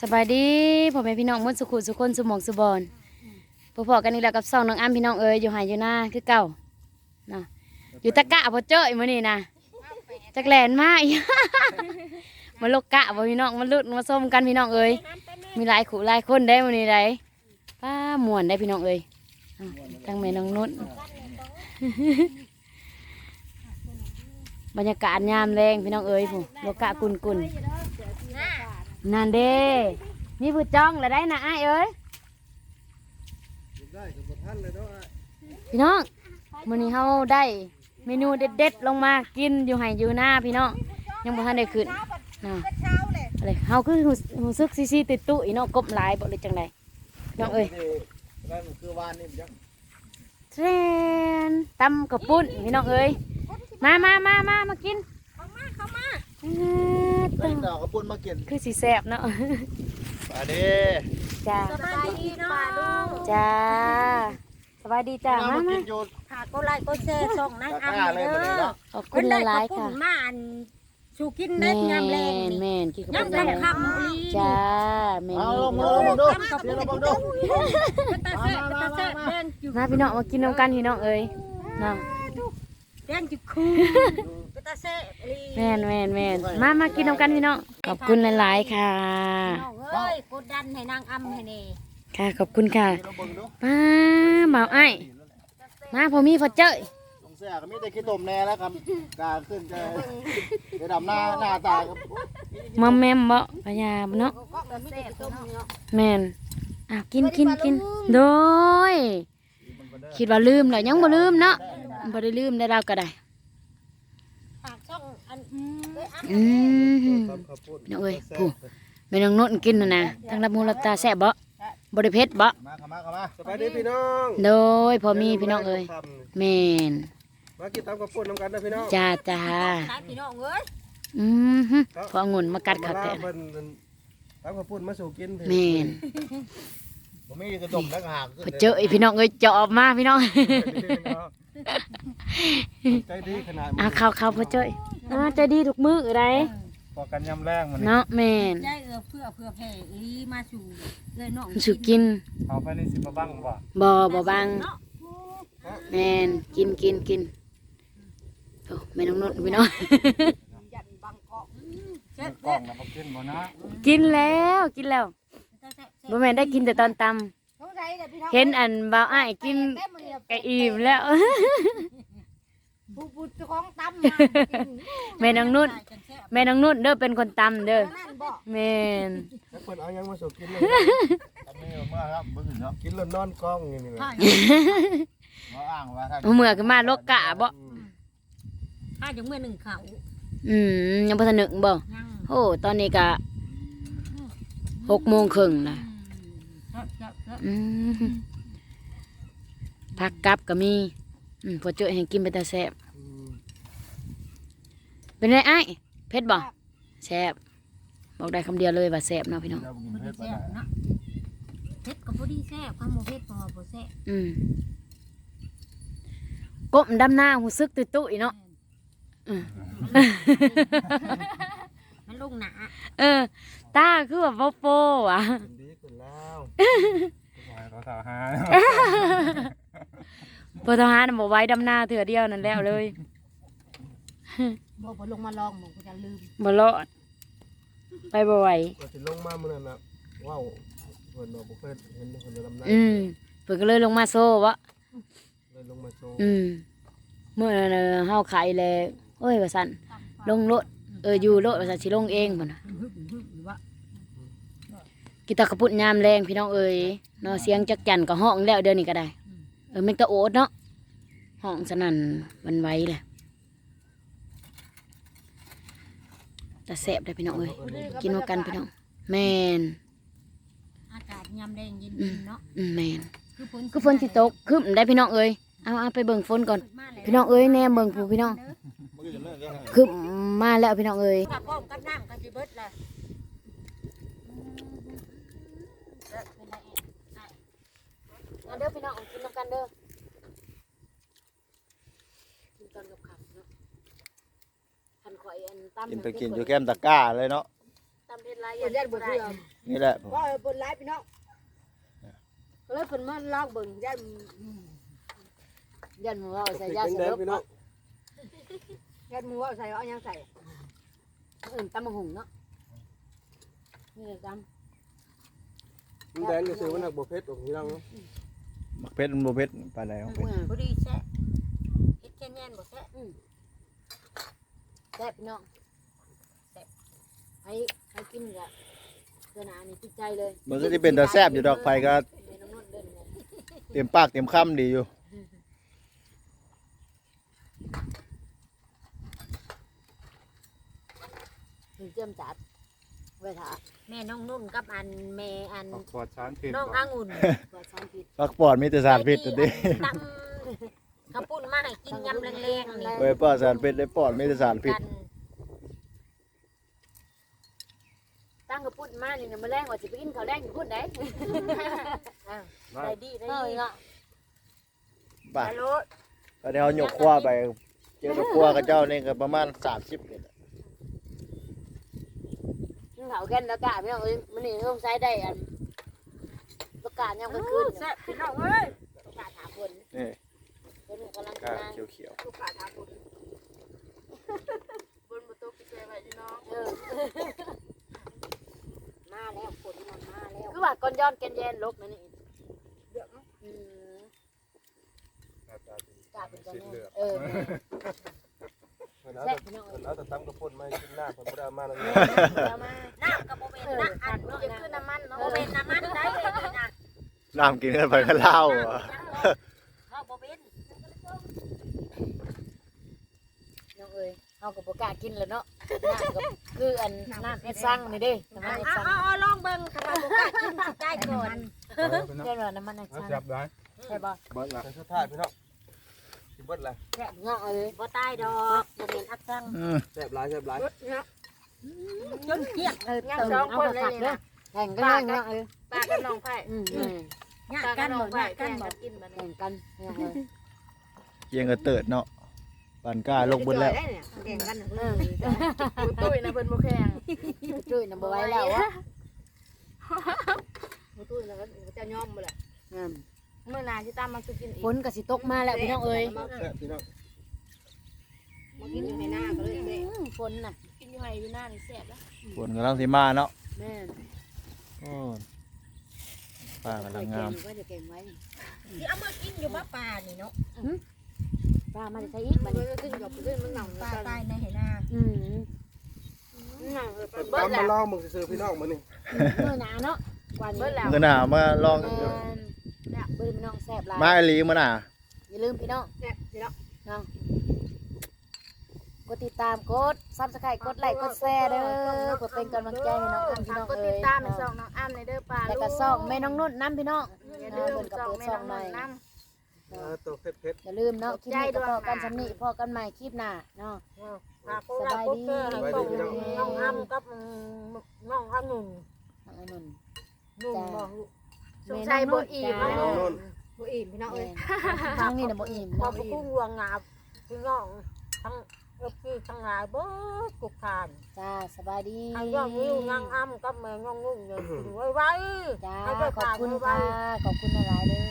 สบายดีพ่อแม่พี่น้องหมดสุขุสุคนสุมองสุบอนพอๆกันนี่แหละกับสองน้องอ้ำพี่น้องเอ๋ยอยู่หายอยู่หน้าคือเก่านะอยู่ตะกะพอเจอมื้อนี้นะจักแลนมาอีกมาลกกะบ่พี่น้องมาลุดมาส้มกันพี่น้องเอ๋ยมีหลายขู่หลายคนได้มื้อนี้ได้ป้าม่วนได้พี่น้องเอ๋ยทั้งแม่น้องนุชบรรยากาศยามแรงพี่น้องเอ๋ยผู้โลกะกุนกุนๆ นั่นเด้นี่ผู้จ้องแล้วได้นะอ้ายเอ้ยได้กับท่านเลยเนาะพี่น้องมื้อนี้เฮาได้เมนูเด็ดๆลงมากินอยู่ไห้อยู่หน้าพี่น้องยังบ่ทันได้ขึ้นนะอะไรเฮาคือรู้รู้สึกซีๆติดตุ้ยเนาะกบหลายบ่เลยจังไดพี่น้องเอ้ยนั่นคือวานนี่ยังแทรนตำกับปุ้นพี่น้องเอ้ยมามามามามากินเข้ามาเข้ามา ได้ดอกกระปุนมากินคือสิแซ่บเนาะมาดิจ้าสบายดีเนาะจ้าสบายดีจ้ามามากิมานอยู่ค่ะก็ไลค์ก็แชร์ส่งนางตะอักร้านเลยเด้มาเลยอเนาะขอบคุณหลายๆคุค่ะณมาอันสู่กินแม่ได้ยามแรงนนี่แม่นกินกับยามเป็นแรยังงไงคำลีจ้าแม่นเอาลงนี่มาลงมาดูเดี๋ยวเราบังดูตาแซ่บตาแซ่บแดงจุกมาพี่น้องมากินน้ำกันพี่น้องเอ้ยน้แดงจุกคู ตาแซ่บลีำแม่นแม่นแม่นมามากินน้ำกันพี่น้องขอบคุณหลายๆค่ะ น้องเอ้ยกดดันให้นางอำให้นี่ค่ะขอบคุณค่ะเดี๋ยวเราบังดูมาเมาไอ้ายมาพอมีพอเจ้ยลงเสียก็มีแต่ขี้ตมแน่แล้วครับกาขึ้นจะจะดำหน้าหน้าตาครับมอมแมมบ่พยาเนาะตาแซ่บเนาะ แม่นอ้าวกินกินกินโดยคิดว่าลืมแล้วยังบ่ลืมเนาะบ่ได้ลืมได้เราก็ได้ปากช่องอัน อืมพี่น้องเอ้ยผู้แม่น้องนุ่นกินน่ะนะทั้งรับหูรับตาแซ่บบ่บ่ได้เผ็ดบ่มาเข้ามาเข้ามาสบายดีพี่น้องโดยพอมีพี่น้องเอ้ยแม่นมากินตามกระปุนน้ำกันนะพี่น้องจ้าจ้าตาพี่น้องเอ้ยอืมฮึพอองุ่นมากัดขับแต่เพิ่นตามกระปุนมาสู่กินแม่นผมมีกระดมแล้วก็หากพอเจอไอ้พี่น้องเอ้ยเจาะออกมาพี่น้องใจดีขนาดอะเข้าเข้าพอเจอ อ่าใจดีทุกมื้อไรพอกันยำแรงมันเนาะแม่นได้เออเพื่อเพื่อแผ่ลีมาสู่เลยน้องสุกินเอาไปในสิบบังบ่บ่บ่บังเนาะแม่นกินกินกินโอ้แม่น้องนุ่นพี่น้อง ยันบังเกาะเจ็บกล้เจ็อบงนะพอกินบ่นะกินแล้วกินแล้วบ่แม่นได้กินแต่ตอนตำเห็นอันบ่าวอ้ายกินก็อิ่มแล้ว ผู้ผู้เจ้าของตำแม่น้องนุ่น แม่น้องนุ่นเด้อเป็นคนตำเด้อนั่นบ่แม่นแล้วเพิ่นเอายังมาสู่กินเลยทำนี่เมื่อครับเบิ่งเนาะกินแล้วนอนกล้องอย่างนี้แหละบ่อ้างว่าท่านเอาเมื่อขึ้นมาโลกกะบ่ถ้าจังเมื่อหนึ่งเขาอืมยังบ่ทันนึกบ่ยังโอ้ตอนนี้ก็หกโมงครึ่งละเจ้าเจ้าเจ้าอืมผักกับก็มีอืมพอเจอให้กินไปแต่แซ่บ เป็นไงไอ้ายเผ็ดบ่แซ่บบอกได้คำเดียวเลยว่าแซ่บเนาะพี่น้องพอดีแซ่บเนาะเผ็ดกับพอดีแซ่บความโมเผ็ดพอบ่แซ่บอืมกบดำหน้าหูซึกตุ้ยตุ้ยๆเนาะอืมมันลงหนาเออ ตาคือแบบโปโปว่ะดีขึ้นแล้วเขาสาวหาพอทหารบอกไว้ดำหน้าเถื่อเดียวนั่นแล้วเลย บ่บ่ลงมาลองหมองกูจะลืมบ่รอดไปบ่ไหวก็สิลงมามื้อนั้นน่ะว้าวเพิ่นบ่เคยเห็นเพิ่นลำน้อืมเพิ่นก็เลยลงมาโซ่วะเลยลงมาโชว์อืมเมื่อนั้นน่ะเฮาขายแล้วโอ้ยว่าซั่นลงรถเอออยู่รถว่าซั่นสิลงเองพุ่นน่ะหึบหึบหรือว่ากินตะกระปุดยามแรงพี่น้องเอ้ยเนาะเสียงจักจั่นก็ห้องแล้วเดี๋ยวนี้ก็ได้ เออแม่งตะโอดเนาะห้องสนั่นหวันไหวแหละ แต่แสบได้พี่น้องเอ้ยกินมากันพี่น้องแมนอากาศยามแดงเย็นๆเนาะอืมแมนคือฝนคือฝนสิตกคือได้พี่น้องเอ้ยเอาเอาไปเบิ่งฝนก่อนมาแล้วพี่น้องเอ้ยแน่เบิ่งผู้พี่น้องคือมาแล้วพี่น้องเอ้ยถ้าพร้อมกับน้ำก็สิเบิดเลยมาเด้อพี่น้องกินน้ำกันเด้อกินตอนกับข้าวเนาะคันข่ อยอันตำกินไปกินอยู่แก้มตะกร้าเลยเนาะตำเผ็ดหลายอย่างบ่ได้นี่แหละว่าบนไลฟ์พี่น้องก็เลยเพิ่นมาลองเบิ่งยันยันมือเอาใส่ยาเป็นสแดงลบพี่น้องยันมือว่าใส่เอาหยังใส่อื่นตำบักหุ่งเนาะนี่เลยจมันแดงก็ซื้อมันหักบ่เผ็ดของพี่น้องเนาะมักเผ็ดมันบ่เผ็ดปานใดของเผ็ดำพอดีแซ่บเฮ็ดแค่แน่นบ่แซ่บแซ่บพี่น้องแซ่บไอ้ไอ้กินกะเจ้าหนานี่ติดใจเลยมันก็สิเป็นตาแซ่บอยู่ดอกไฟก็เมนูนุ่นเดินเลยเต็มปากเต็มคำดีอยู่ ถึงเจียมจัดไว้ถ่าแม่น้องนุ่นกับอันแม่อันออกปลอดสารพิษน้องบ่องุ่นปลอดสารพิษพักปอดมีแต่สารพิษตัวนี้ตำข้าวปุ้นมาให้กินยำแรงๆนี่ไว้ปอดสารพิษได้ปอดมีแต่สารพิษกัน ตั้งกระปุ่น มานี่เนี่ยมาแรงกว่าจะไปกินข้าวแรงอยู่พุ่นได้ได้ดีได้เฮ้ยดีเนาะไป่ะฮัลโหลตอนนี้เขาหยกครัวไป เจอกับครัวกับเจ้านี่ก็ประมาณ30นี่แหละกินข้าวแกันแล้วกะพี่น้องเอ้ยมันนี่ต้องใช้ได้อันประกาศยามกลางคืนแซ่บพี่น้องเอ้ยประกาศหาคนนี่คนกำลังกาทำงานเขียวลูกค้าถามบุญบนประตูพิเศษไว้พี่น้องเออมา แล้วฝนมันมาแล้วคือว่าก่อนย้อนแกนแยนลกนั่นนี่เดี๋ยวนะอืมหน้าตาดีกาเป็นกันสีเหลืแน่องเออแซ่บพี่น้องเอ้ยเอาแต่ตำกระปุ่นมากินหน้าผมบ่ได้มาแล้วเอามาน้ำกับโบเวนนะอันนู้นจะนะขึ้นน้ำมันเนาะโบเวนน้ำมันได้เลยนี่นะน้ำกินกันไปก็เหล้าอะ เข้าโบเวน น้อง เอ้ยเอากับประกล้าศกินแล้วเนาะน้ำกับคืออันน้ำเอ็ดซังนี่เด้น้ำมันเอ็ดเอาซังเอาเอาลองเบิ่งค่ะว่าโบกล้ากินสิได้ก่อนเอาไปเนาะเรียกว่าน้ำมันเอ็ดเอาซังจับได้ใช่ป่ะเบิดละสุดท้ายพี่น้องสิเบิดละแซ่บเนาะเอ้ยบ่ตายดอกโบเวนอักซังแซ่บหลายแซ่บหลายรถเนี่ยจนเกลี้ยงเออเติมเอากระผักเด้อแข่งกันเลยเนาะเอ้ยปลากับน้องไผ่อืมญาติกันบ่ญาติกันบ่กินมันแข่งกันเนาะเอ้ยเกียงก็เติดเนาะ ปานกล้าลงเบิดแล้วเก่งกันเออตุ้ยนะเพิ่นบ่แข่งจุ้ยน้ำบ่ไหว้แล้ววะตุ้ยนะก็จะยอมบ่แหละอืมเมื่อนานที่ตามมาสุกินอีกฝนก็สิตกมาแล้วพี่น้องเอ้ยแซ่บพี่น้องมากินอยู่ในหน้าก็เลยเซ่อืมฝนน่ะกินอยู่ไห้อยู่หน้านี่แซ่บแล้วฝนกำลังสิมาเนาะแม่นโอ้ป้ากำลังงามก็จะเก่งไว้สิเอามากินอยู่บ่ป่านี่เนาะ ปลามันจะใช้อีกมัมันนก็ขึ้นกับขึ้นมันหนังป่าตายในไหนาอืมหนังเออตาเบิ้ลมแล้มาวลองมึงซื้อพี่น้องมื้อนี้เมื่อหนาเนาะกว่านี้เบิ้ลแล้วมื้อหน้ามาลองแม่นเนี่ยเบิ้ลพี่น้องแซ่บหลายมาอีหลีมื้อหน้าอย่าลืมพี่น้องแซ่บพี่น้องเนาะกดติดตามกดซับสไครต์กดไลค์กดแชร์เด้อกดเป็นกำลังใจให้น้องอ้ํพี่น้องกดเอ้ติดยตามในช่องน้องอ้ำในเด้อปลาแล้วก็ซ่องแม่น้องนุ่นน้ำพี่น้องอย่าลืมช่องแม่น้องนุ่นน้ำ เออตัวเผ็ดอย่าลืมเนาะคลิปนี้ก็พอกันสำนีพอกันใหม่คลิปหน้าเนาะฝากพวกเราพวกเธอให้ส่งน้องอ้ำกับน้ององุ่นน้องอนุ่นนุ่มบ่สงสัยบ่อิ่มๆน้องนุ่นบ่อิ่มพี่น้องเอ้ยทั้งนี้นะบ่อิ่มพอเนาะไปกุ้งวงงาพี่น้องทั้งเอฟซีทั้งหลายเบิดกุกทานจ้าสบายดีทั้งย่องนิ้วน้องอ้ำกับแม่น้องนุ่มเนี่ยถึงไว้ไว้จ้าให้ได้ขอบฝากคุณไว้ค่ะขอบคุณหลายๆเลย